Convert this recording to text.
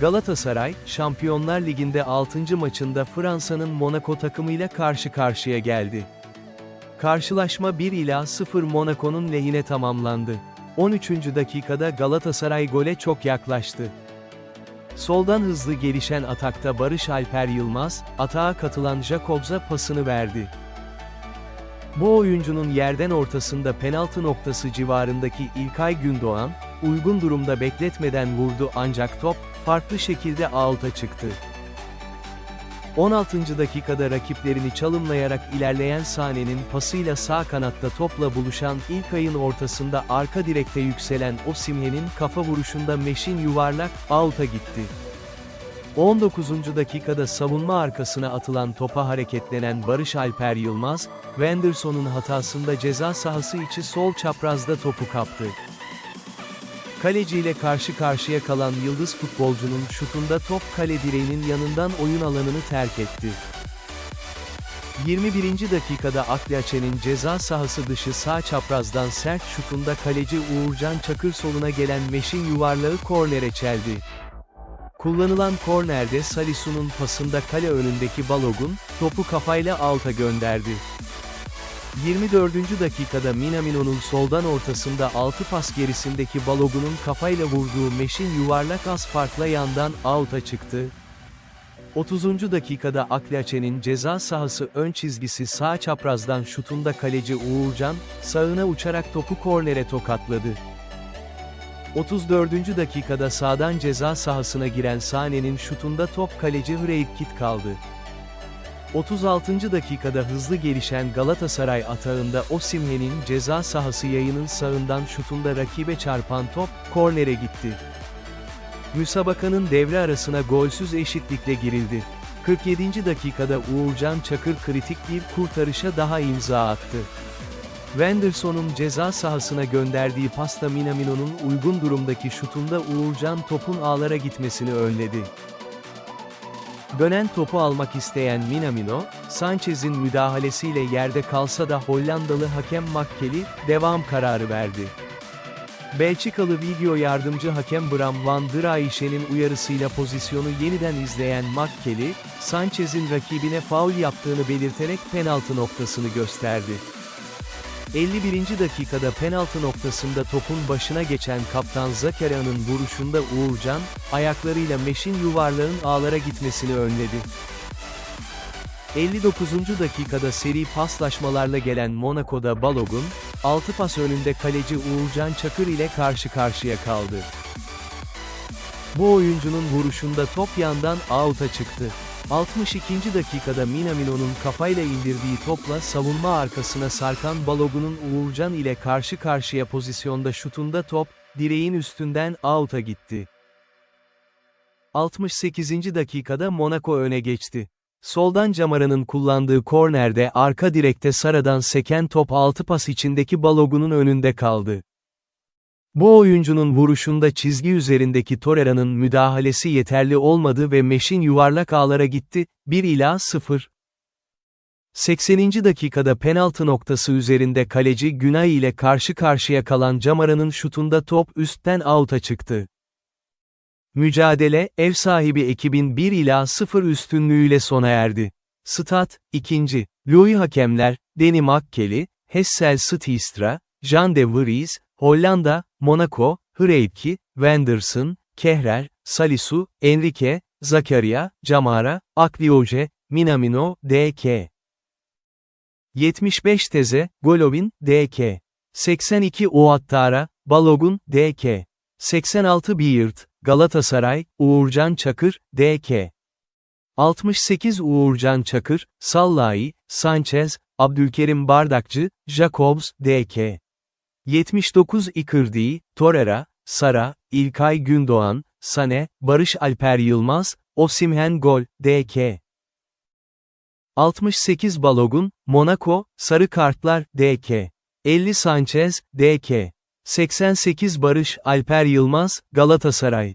Galatasaray, Şampiyonlar Ligi'nde 6. maçında Fransa'nın Monaco takımıyla karşı karşıya geldi. Karşılaşma 1 ila 0 Monaco'nun lehine tamamlandı. 13. dakikada Galatasaray gole çok yaklaştı. Soldan hızlı gelişen atakta Barış Alper Yılmaz, atağa katılan Jacobs'a pasını verdi. Bu oyuncunun yerden ortasında penaltı noktası civarındaki İlkay Gündoğan, uygun durumda bekletmeden vurdu ancak top, farklı şekilde out'a çıktı. 16. dakikada rakiplerini çalımlayarak ilerleyen Sane'nin pasıyla sağ kanatta topla buluşan İlkay'ın ortasında arka direkte yükselen Osimhen'in kafa vuruşunda Meşin yuvarlak, out'a gitti. 19. dakikada savunma arkasına atılan topa hareketlenen Barış Alper Yılmaz, Wenderson'un hatasında ceza sahası içi sol çaprazda topu kaptı. Kaleciyle karşı karşıya kalan yıldız futbolcunun şutunda top kale direğinin yanından oyun alanını terk etti. 21. dakikada Akliaçe'nin ceza sahası dışı sağ çaprazdan sert şutunda kaleci Uğurcan Çakır soluna gelen Meşin yuvarlağı kornere çeldi. Kullanılan kornerde Salisu'nun pasında kale önündeki Balogun, topu kafayla alta gönderdi. 24. dakikada Minamino'nun soldan ortasında 6 pas gerisindeki Balogun'un kafayla vurduğu Meşin yuvarlak az farkla yandan out'a çıktı. 30. dakikada Akliaçe'nin ceza sahası ön çizgisi sağ çaprazdan şutunda kaleci Uğurcan, sağına uçarak topu kornere tokatladı. 34. dakikada sağdan ceza sahasına giren Sane'nin şutunda top kaleci Hreipkit kaldı. 36. dakikada hızlı gelişen Galatasaray atağında Osimhen'in ceza sahası yayının sağından şutunda rakibe çarpan top, kornere gitti. Müsabakanın devre arasına golsüz eşitlikle girildi. 47. dakikada Uğurcan Çakır kritik bir kurtarışa daha imza attı. Wenderson'un ceza sahasına gönderdiği pasta Minamino'nun uygun durumdaki şutunda Uğurcan topun ağlara gitmesini önledi. Dönen topu almak isteyen Minamino, Sanchez'in müdahalesiyle yerde kalsa da Hollandalı hakem Makkeli, devam kararı verdi. Belçikalı video yardımcı hakem Bram van der Ayşe'nin uyarısıyla pozisyonu yeniden izleyen Makkeli, Sanchez'in rakibine faul yaptığını belirterek penaltı noktasını gösterdi. 51. dakikada penaltı noktasında topun başına geçen kaptan Zakaria'nın vuruşunda Uğurcan, ayaklarıyla Meşin yuvarlağın ağlara gitmesini önledi. 59. dakikada seri paslaşmalarla gelen Monaco'da Balogun, 6 pas önünde kaleci Uğurcan Çakır ile karşı karşıya kaldı. Bu oyuncunun vuruşunda top yandan out'a çıktı. 62. dakikada Minamino'nun kafayla indirdiği topla savunma arkasına sarkan Balogun'un Uğurcan ile karşı karşıya pozisyonda şutunda top, direğin üstünden out'a gitti. 68. dakikada Monaco öne geçti. Soldan Camara'nın kullandığı kornerde arka direkte Sara'dan seken top 6 pas içindeki Balogun'un önünde kaldı. Bu oyuncunun vuruşunda çizgi üzerindeki Torreira'nın müdahalesi yeterli olmadı ve Meşin yuvarlak ağlara gitti, 1 ila 0. 80. dakikada penaltı noktası üzerinde kaleci Günay ile karşı karşıya kalan Camara'nın şutunda top üstten out'a çıktı. Mücadele, ev sahibi ekibin 1 ila 0 üstünlüğüyle sona erdi. Stat, 2. Louis hakemler, Danny Makkeli, Hessel Stistra, Jean de Vries, Hollanda, Monaco, Hreipki, Wenderson, Kehrer, Salisu, Enrique, Zakaria, Camara, Aklioje, Minamino, D.K. 75 Teze, Golovin, D.K. 82 Ouattara, Balogun, D.K. 86 Beard, Galatasaray, Uğurcan Çakır, D.K. 68 Uğurcan Çakır, Sallai, Sanchez, Abdülkerim Bardakçı, Jacobs, D.K. 79 Icardi, Torreira, Sara, İlkay Gündoğan, Sane, Barış Alper Yılmaz, Osimhen Gol, D.K. 68 Balogun, Monaco, Sarı Kartlar, D.K. 50 Sanchez, D.K. 88 Barış Alper Yılmaz, Galatasaray.